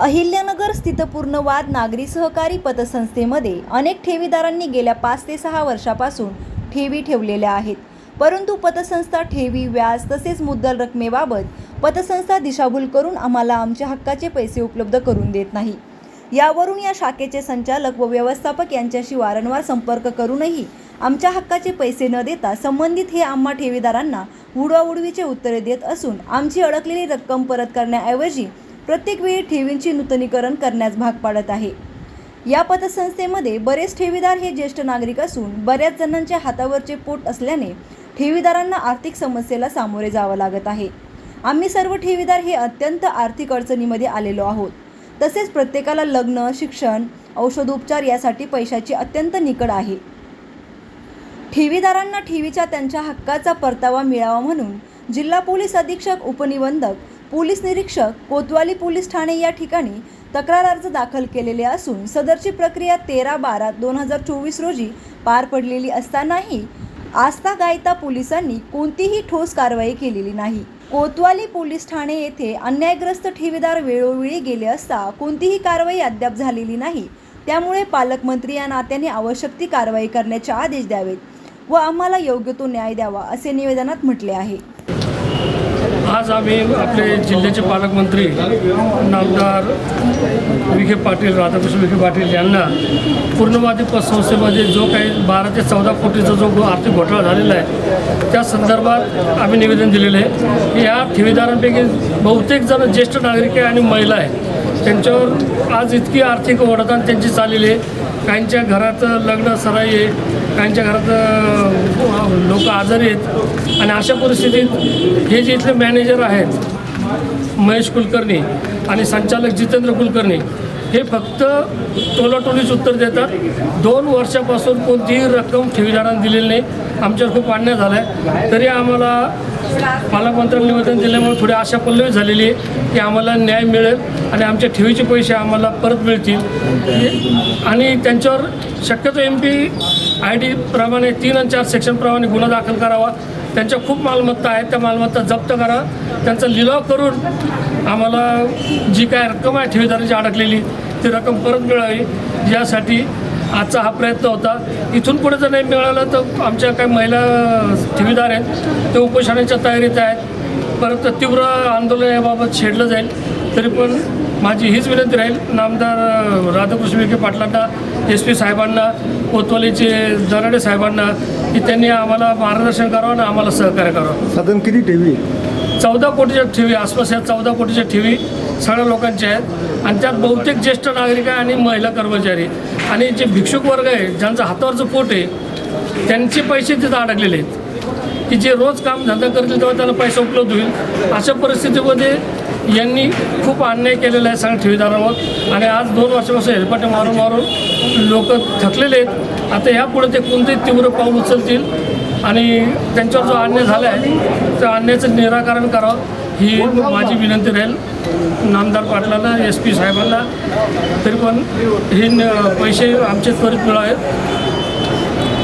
अहिल्यानगर स्थित पूर्णवाद नागरी सहकारी पतसंस्थेमध्ये अनेक ठेवीदारांनी गेल्या पाच ते सहा वर्षापासून ठेवी ठेवलेल्या आहेत. परंतु पतसंस्था ठेवी व्याज तसेच मुद्दल रकमेबाबत पतसंस्था दिशाभूल करून आम्हाला आमच्या हक्काचे पैसे उपलब्ध करून देत नाही. यावरून या शाखेचे संचालक व व्यवस्थापक यांच्याशी वारंवार संपर्क करूनही आमच्या हक्काचे पैसे न देता संबंधित हे आम्हा ठेवीदारांना उडवाउडवीचे उत्तरे देत असून आमची अडकलेली रक्कम परत करण्याऐवजी प्रत्येक वेळी ठेवींची नूतनीकरण करण्यास भाग पाडत आहे. या पतसंस्थेमध्ये बरेच ठेवीदार हे ज्येष्ठ नागरिक असून बऱ्याच जणांच्या हातावरचे पोट असल्याने ठेवीदारांना आर्थिक समस्येला सामोरे जावं लागत आहे. आम्ही सर्व ठेवीदार हे अत्यंत आर्थिक अडचणीमध्ये आलेलो आहोत. तसेच प्रत्येकाला लग्न शिक्षण औषधोपचार यासाठी पैशाची अत्यंत निकड आहे. ठेवीदारांना ठेवीच्या त्यांच्या हक्काचा परतावा मिळावा म्हणून जिल्हा पोलीस अधीक्षक उपनिबंधक पोलीस निरीक्षक कोतवाली पोलीस ठाणे या ठिकाणी तक्रार अर्ज दाखल केलेले असून सदरची प्रक्रिया तेरा बारा दोन हजार चोवीस रोजी पार पडलेली असतानाही आस्था गायता पोलिसांनी कोणतीही ठोस कारवाई केलेली नाही. कोतवाली पोलीस ठाणे येथे अन्यायग्रस्त ठेवीदार वेळोवेळी गेले असता कोणतीही कारवाई अद्याप झालेली नाही. त्यामुळे पालकमंत्री या नात्याने आवश्यक ती कारवाई करण्याचे आदेश द्यावेत व आम्हाला योग्य तो न्याय द्यावा असे निवेदनात म्हटले आहे. आज आम्ही आपले जिल्ह्याचे पालकमंत्री नामदार विखे पाटील राधाकृष्ण विखे पाटील यांना पूर्णवादी पतसंस्थेमध्ये जो काही बारा ते चौदा कोटीचा जो आर्थिक घोटाळा झालेला आहे त्या संदर्भात आम्ही निवेदन दिलेलं आहे. की या ठेवीदारांपैकी बहुतेक जण ज्येष्ठ नागरिक आहे आणि महिला आहे. त्यांच्यावर आज इतकी आर्थिक वडदान त्यांची चाललेली आहे. काहींच्या घरात लग्न सराई आहे. काहींच्या घरात लोक आजारी आहेत. आणि अशा परिस्थितीत हे जे इथले मॅनेजर आहेत महेश कुलकर्णी आणि संचालक जितेंद्र कुलकर्णी हे फक्त टोलाटोलीच उत्तर देतात. दोन वर्षापासून कोणतीही रक्कम ठेवीदारांना दिलेली नाही. आमच्यावर खूप अन्याय झाला आहे तरी आम्हाला पालकमंत्र्यांनी निवेदन दिल्यामुळे थोडी आशा पल्लवी झालेली आहे की आम्हाला न्याय मिळेल आणि आमच्या ठेवीचे पैसे आम्हाला परत मिळतील. आणि त्यांच्यावर शक्यतो एम पी आय डीप्रमाणे तीन आणि चार सेक्शनप्रमाणे गुन्हा दाखल करावा. त्यांच्या खूप मालमत्ता आहेत. त्या मालमत्ता जप्त करा. त्यांचा लिलाव करून आम्हाला जी काय रक्कम आहे ठेवीदाराची अडकलेली ती रक्कम परत मिळावी. यासाठी आजचा हा प्रयत्न होता. इथून पुढे जर नाही मिळालं तर आमच्या काही महिला ठेवीदार आहेत. ते उपोषणाच्या तयारीत आहेत. परत तीव्र आंदोलन याबाबत छेडलं जाईल. तरी पण माझी हीच विनंती राहील. नामदार राधाकृष्ण विखे पाटलांना एस पी साहेबांना कोतवालीचे दराडे साहेबांना की त्यांनी आम्हाला मार्गदर्शन करावं आणि आम्हाला सहकार्य करावं. साधारण किती ठेवी? चौदा कोटीच्या ठेवी आसपास या चौदा कोटीच्या ठेवी सगळ्या लोकांच्या आहेत. आणि त्यात बहुतेक ज्येष्ठ नागरिक आहे आणि महिला कर्मचारी. आणि जे भिक्षुक वर्ग आहे ज्यांचं हातावरचं पोट आहे त्यांचे पैसे तिथं अडकलेले आहेत. की जे रोज काम धंदा करतील तेव्हा त्यांना पैसा उपलब्ध होईल. अशा परिस्थितीमध्ये यांनी खूप अन्याय केलेला आहे सगळ्या ठेवीदारांवर. आणि आज दोन वर्षापासून हेलपाटे मारून मारून लोक थकलेले आहेत. आता यापुढे ते कोणतेही तीव्र पाऊल उचलतील आणि त्यांच्यावर जो अन्याय झाला आहे त्या अन्यायाचं निराकरण करावं ही माझी विनंती राहील. नामदार पाटलाला एस पी साहेबांना. तरी पण हे पैसे आमचे त्वरित मिळावेत.